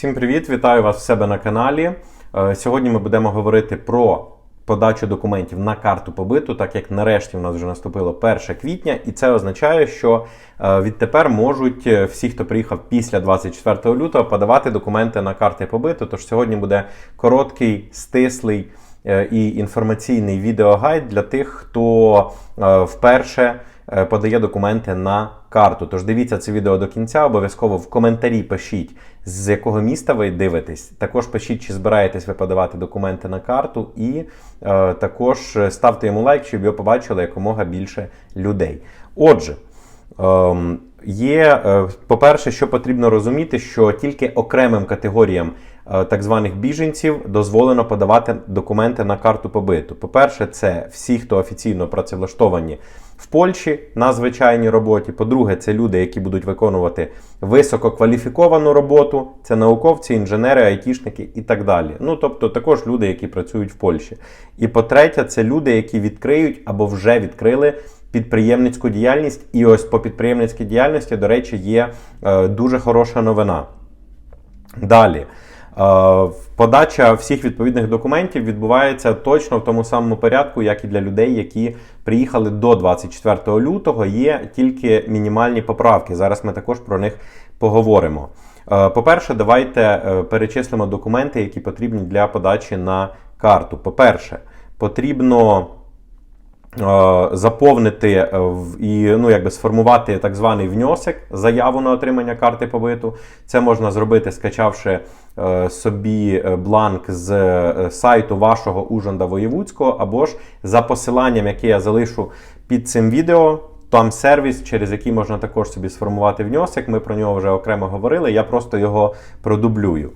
Всім привіт! Вітаю вас в себе на каналі. Е, Сьогодні ми будемо говорити про подачу документів на карту побиту, так як нарешті в нас вже наступило 1 квітня, і це означає, що е, відтепер можуть е, всі, хто приїхав після 24 лютого, подавати документи на карти побиту. Тож сьогодні буде короткий, стислий і інформаційний відеогайд для тих, хто е, вперше е, подає документи на карту. Тож дивіться це відео до кінця. Обов'язково в коментарі пишіть, з якого міста ви дивитесь. Також пишіть, чи збираєтесь ви подавати документи на карту, і е, також ставте йому лайк, щоб його побачили якомога більше людей. Отже. Ем, Є, е, по-перше, що потрібно розуміти, що тільки окремим категоріям е, так званих біженців дозволено подавати документи на карту побиту. По-перше, це всі, хто офіційно працевлаштовані в Польщі на звичайній роботі. По-друге, це люди, які будуть виконувати висококваліфіковану роботу, це науковці, інженери, айтішники і так далі. Ну тобто також люди, які працюють в Польщі. І по-третє, це люди, які відкриють або вже відкрили підприємницьку діяльність. І ось по підприємницькій діяльності, до речі, є е, дуже хороша новина. Далі. Е, Подача всіх відповідних документів відбувається точно в тому самому порядку, як і для людей, які приїхали до 24 лютого. Є тільки мінімальні поправки. Зараз ми також про них поговоримо. Е, По-перше, давайте е, перечислимо документи, які потрібні для подачі на карту. По-перше, потрібно. Е, заповнити е, і ну, якби сформувати так званий внесок, заяву на отримання карти побиту. Це можна зробити, скачавши е, собі бланк з сайту вашого Ужанда Воєвудського, або ж за посиланням, яке я залишу під цим відео. Там сервіс, через який можна також собі сформувати внесок. Ми про нього вже окремо говорили. Я просто його продублюю.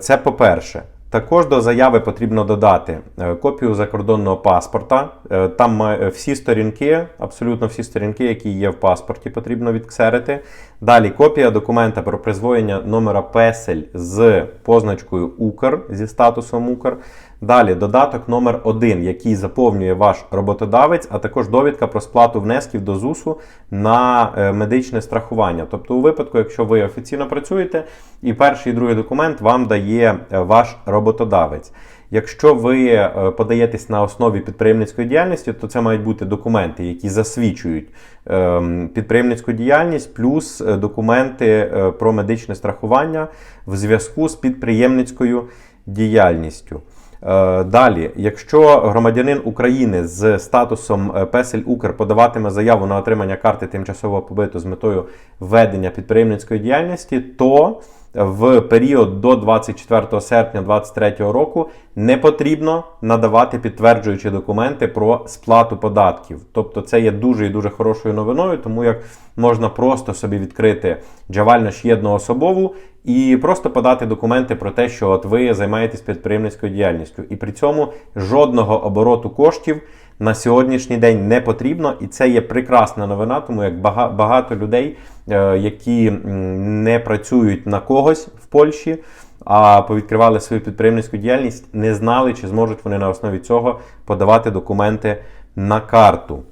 Це по-перше. Також до заяви потрібно додати е, копію закордонного паспорта. Е, Там має- всі сторінки, абсолютно всі сторінки, які є в паспорті, потрібно відксерити. Далі копія документа про призвоєння номера песель з позначкою Укр зі статусом Укр. Далі додаток номер 1 який заповнює ваш роботодавець, а також довідка про сплату внесків до ЗУСу на е, медичне страхування. Тобто, у випадку, якщо ви офіційно працюєте, і перший і другий документ вам дає е, ваш роботодавець. Якщо ви е, подаєтесь на основі підприємницької діяльності, то це мають бути документи, які засвідчують ем, підприємницьку діяльність, плюс документи про медичне страхування в зв'язку з підприємницькою діяльністю. Е, Далі, якщо громадянин України з статусом е, Песель Укр подаватиме заяву на отримання карти тимчасового побиту з метою ведення підприємницької діяльності, то в період до 24 серпня 2023 року не потрібно надавати підтверджуючі документи про сплату податків. Тобто це є дуже і дуже хорошою новиною, тому як можна просто собі відкрити джавальну єдну особову і просто подати документи про те, що от ви займаєтесь підприємницькою діяльністю. І при цьому жодного обороту коштів на сьогоднішній день не потрібно, і це є прекрасна новина, тому як бага- багато людей, е, які не працюють на когось в Польщі, а повідкривали свою підприємницьку діяльність, не знали, чи зможуть вони на основі цього подавати документи на карту.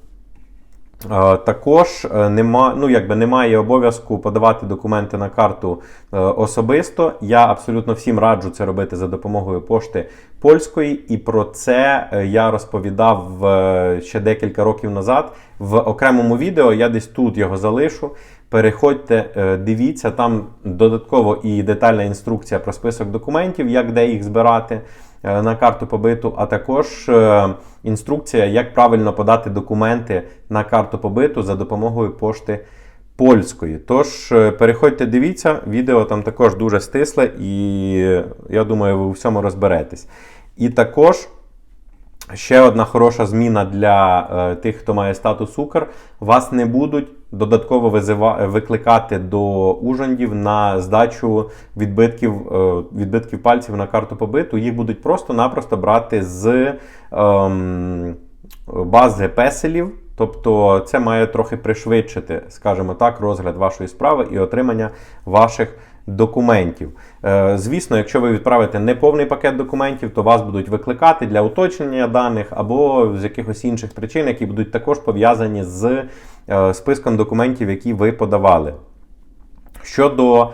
Е, Також е, нема, ну, якби немає обов'язку подавати документи на карту е, особисто. Я абсолютно всім раджу це робити за допомогою пошти польської, і про це я розповідав ще декілька років назад в окремому відео. Я десь тут його залишу. Переходьте, дивіться, там додатково і детальна інструкція про список документів, як де їх збирати на карту побиту, а також е, інструкція, як правильно подати документи на карту побиту за допомогою пошти польської. Тож е, переходьте, дивіться, відео там також дуже стисле, і е, я думаю, ви у всьому розберетесь. І також. Ще одна хороша зміна для е, тих, хто має статус Укр. Вас не будуть додатково визива, викликати до ужандів на здачу відбитків, е, відбитків пальців на карту побиту. Їх будуть просто-напросто брати з ем, бази песелів. Тобто це має трохи пришвидшити, скажімо так, розгляд вашої справи і отримання ваших документів. Е, Звісно, якщо ви відправите неповний пакет документів, то вас будуть викликати для уточнення даних або з якихось інших причин, які будуть також пов'язані з е, списком документів, які ви подавали. Щодо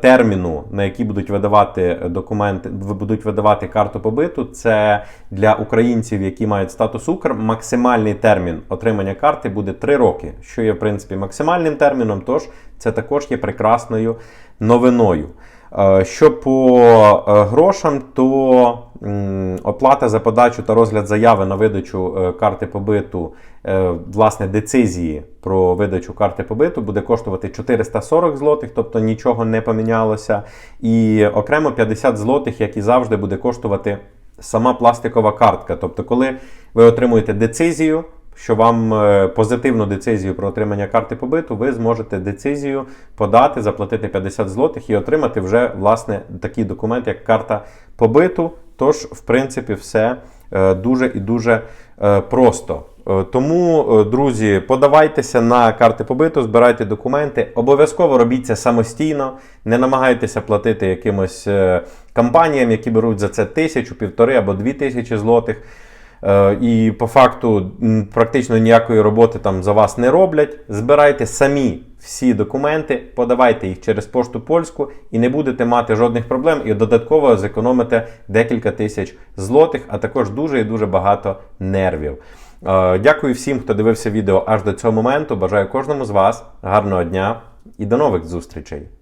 терміну, на який будуть видавати документи, будуть видавати карту побиту, це для українців, які мають статус Укр, максимальний термін отримання карти буде 3 роки, що є в принципі максимальним терміном. Тож це також є прекрасною новиною. Е, Що по е, грошам, то оплата за подачу та розгляд заяви на видачу е, карти побиту, власне, децизії про видачу карти побиту буде коштувати 440 злотих, тобто нічого не помінялося. І окремо 50 злотих, як і завжди, буде коштувати сама пластикова картка. Тобто, коли ви отримуєте децизію, що вам е, позитивну децизію про отримання карти побиту, ви зможете децизію подати, заплатити 50 злотих і отримати вже власне такий документ, як карта побиту. Тож, в принципі, все е, дуже і дуже е, просто. Тому, друзі, подавайтеся на карти побиту, збирайте документи. Обов'язково робіть це самостійно, не намагайтеся платити якимось компаніям, які беруть за це тисячу, півтори або дві тисячі злотих. Е, І по факту практично ніякої роботи там за вас не роблять. Збирайте самі всі документи, подавайте їх через пошту польську і не будете мати жодних проблем. І додатково зекономите декілька тисяч злотих, а також дуже і дуже багато нервів. Е, Дякую всім, хто дивився відео аж до цього моменту. Бажаю кожному з вас гарного дня і до нових зустрічей!